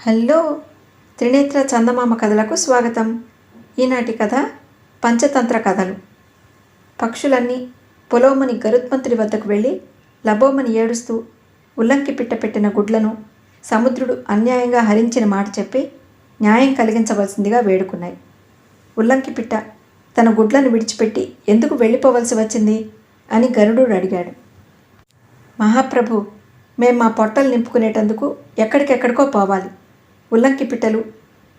Hello Trinetra చందమామ కథలకు స్వాగతం. ఈనాటి కథ పంచతంత్ర కథలు. పక్షులన్నీ పొలోమని గరుత్మంతుడి వద్దకు వెళ్ళి లబోమని ఏడుస్తూ ఉల్లంకి పిట్ట పెట్టిన గుడ్లను సముద్రుడు అన్యాయంగా హరించిన మాట చెప్పి న్యాయం కలిగించవలసిందిగా వేడుకున్నాయి. ఉల్లంకి పిట్ట తన గుడ్లను విడిచిపెట్టి ఎందుకు వెళ్ళిపోవలసి వచ్చింది అని గరుడు అడిగాడు. మహాప్రభు మేము మా పొట్టలు నింపుకునేటందుకు ఎక్కడికెక్కడికో పోవాలి. ఉల్లంకి పిట్టలు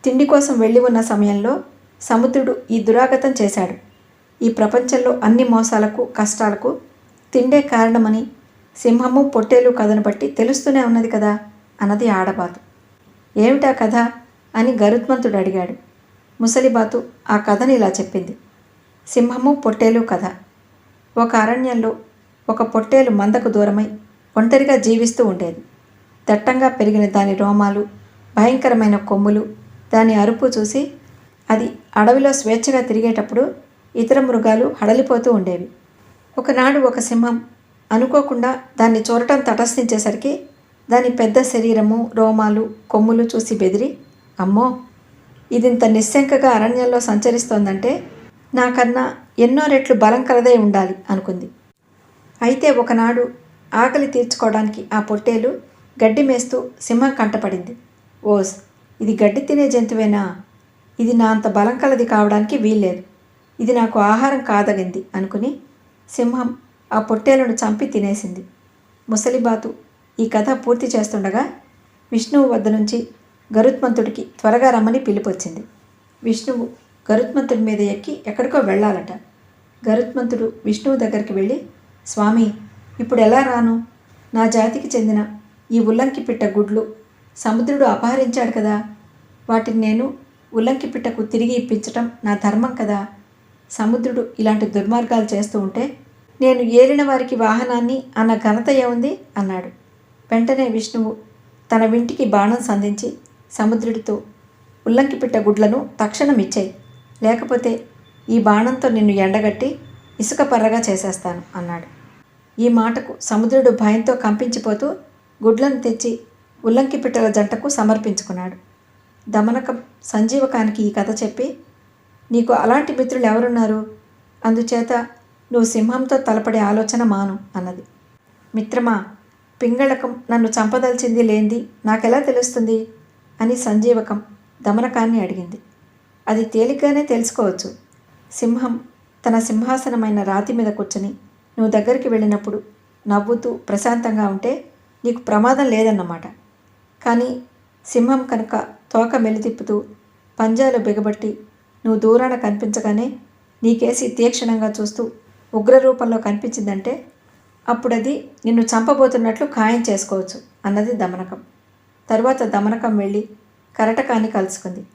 తిండి కోసం వెళ్ళి ఉన్న సమయంలో సముద్రుడు ఈ దురాగతం చేశాడు. ఈ ప్రపంచంలో అన్ని మోసాలకు కష్టాలకు తిండే కారణమని సింహము పొట్టేలు కథను బట్టి తెలుస్తూనే ఉన్నది కదా అన్నది ఆడబాతు. ఏమిటా కథ అని గరుత్మంతుడు అడిగాడు. ముసలిబాతు ఆ కథని ఇలా చెప్పింది. సింహము పొట్టేలు కథ. ఒక అరణ్యంలో ఒక పొట్టేలు మందకు దూరమై ఒంటరిగా జీవిస్తూ ఉండేది. దట్టంగా పెరిగిన దాని రోమాలు భయంకరమైన కొమ్ములు. దాని అరుపు చూసి అది అడవిలో స్వేచ్ఛగా తిరిగేటప్పుడు ఇతర మృగాలు హడలిపోతూ ఉండేవి. ఒకనాడు ఒక సింహం అనుకోకుండా దాన్ని చూడటం తటస్థించేసరికి దాని పెద్ద శరీరము రోమాలు కొమ్ములు చూసి బెదిరి అమ్మో ఇదింత నిశ్శంకగా అరణ్యంలో సంచరిస్తోందంటే నాకన్నా ఎన్నో రెట్లు బలం కలదే ఉండాలి అనుకుంది. అయితే ఒకనాడు ఆకలి తీర్చుకోవడానికి ఆ పొట్టేలు గడ్డి మేస్తూ సింహం కంటపడింది. ఓస్ ఇది గడ్డి తినే జంతువేనా? ఇది నా అంత బలం కలది కావడానికి వీల్లేదు. ఇది నాకు ఆహారం కాదగింది అనుకుని సింహం ఆ పొట్టేలను చంపి తినేసింది. ముసలిబాతు ఈ కథ పూర్తి చేస్తుండగా విష్ణువు వద్ద నుంచి గరుత్మంతుడికి త్వరగా రమ్మని పిలుపొచ్చింది. విష్ణువు గరుత్మంతుడి మీద ఎక్కి ఎక్కడికో వెళ్ళాలట. గరుత్మంతుడు విష్ణువు దగ్గరికి వెళ్ళి స్వామి ఇప్పుడు ఎలా రాను? నా జాతికి చెందిన ఈ ఉల్లంకి పిట్ట గుడ్లు సముద్రుడు అపహరించాడు కదా. వాటిని నేను ఉల్లంకి పిట్టకు తిరిగి ఇప్పించటం నా ధర్మం కదా. సముద్రుడు ఇలాంటి దుర్మార్గాలు చేస్తూ ఉంటే నేను ఏలిన వారికి వాహనాన్ని అన్న ఘనత ఏముంది? అన్నాడు. వెంటనే విష్ణువు తన వింటికి బాణం సంధించి సముద్రుడితో ఉల్లంకి పిట్ట గుడ్లను తక్షణం ఇచ్చాయి. లేకపోతే ఈ బాణంతో నిన్ను ఎండగట్టి ఇసుక పర్రగా చేసేస్తాను అన్నాడు. ఈ మాటకు సముద్రుడు భయంతో కంపించిపోతూ గుడ్లను తెచ్చి ఉల్లంకి పిట్టల జంటకు సమర్పించుకున్నాడు. దమనకం సంజీవకానికి ఈ కథ చెప్పి నీకు అలాంటి మిత్రులు ఎవరున్నారు? అందుచేత నువ్వు సింహంతో తలపడే ఆలోచన మాను అన్నది. మిత్రమా పింగళకం నన్ను చంపదలిచింది లేంది నాకెలా తెలుస్తుంది అని సంజీవకం దమనకాన్ని అడిగింది. అది తేలిగ్గానే తెలుసుకోవచ్చు. సింహం తన సింహాసనమైన రాతి మీద కూర్చొని నువ్వు దగ్గరికి వెళ్ళినప్పుడు నవ్వుతూ ప్రశాంతంగా ఉంటే నీకు ప్రమాదం లేదన్నమాట. కానీ సింహం కనుక తోక మెలితిప్పుతూ పంజాలు బిగబట్టి నువ్వు దూరాన కనిపించగానే నీకేసి తీక్షణంగా చూస్తూ ఉగ్ర రూపంలో కనిపించిందంటే అప్పుడది నిన్ను చంపబోతున్నట్లు ఖాయం చేసుకోవచ్చు అన్నది దమనకం. తరువాత దమనకం వెళ్ళి కరటకాన్ని కలుసుకుంది.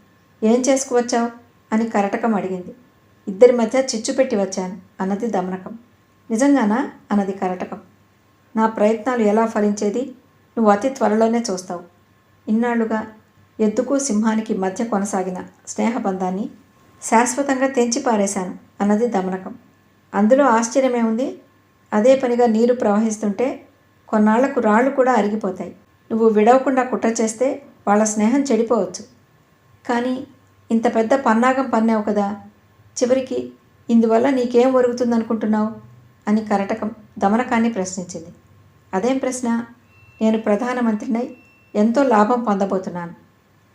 ఏం చేసుకువచ్చావు? అని కరటకం అడిగింది. ఇద్దరి మధ్య చిచ్చు పెట్టి వచ్చాను అన్నది దమనకం. నిజంగానా? అన్నది కరటకం. నా ప్రయత్నాలు ఎలా ఫలించేది? నువ్వు అతి త్వరలోనే చూస్తావు. ఇన్నాళ్ళుగా ఎద్దుకు సింహానికి మధ్య కొనసాగిన స్నేహబంధాన్ని శాశ్వతంగా తెంచి పారేశాను అన్నది దమనకం. అందులో ఆశ్చర్యమే ఉంది. అదే పనిగా నీరు ప్రవహిస్తుంటే కొన్నాళ్ళకు రాళ్ళు కూడా అరిగిపోతాయి. నువ్వు విడవకుండా కుట్ర చేస్తే వాళ్ళ స్నేహం చెడిపోవచ్చు. కానీ ఇంత పెద్ద పన్నాగం పన్నావు కదా. చివరికి ఇందువల్ల నీకేం ఒరుగుతుందనుకుంటున్నావు? అని కరటకం దమనకాన్ని ప్రశ్నించింది. అదేం ప్రశ్న? నేను ప్రధానమంత్రినై ఎంతో లాభం పొందబోతున్నాను.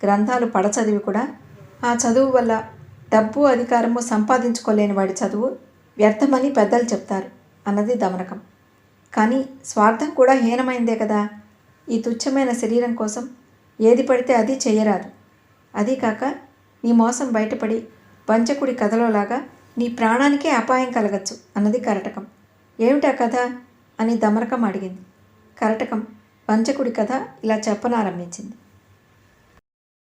గ్రంథాలు పడచదివి కూడా. ఆ చదువు వల్ల డబ్బు అధికారము సంపాదించుకోలేని వాడి చదువు వ్యర్థమని పెద్దలు చెప్తారు అన్నది దమనకం. కానీ స్వార్థం కూడా హీనమైందే కదా. ఈ తుచ్చమైన శరీరం కోసం ఏది పడితే అది చేయరాదు. అదీ కాక నీ మోసం బయటపడి వంచకుడి కథలోలాగా నీ ప్రాణానికే అపాయం కలగచ్చు అన్నది కరటకం. ఏమిటా కథ? అని దమరకం అడిగింది. కరటకం వంచకుడి కథ ఇలా చెప్పనారంభించింది.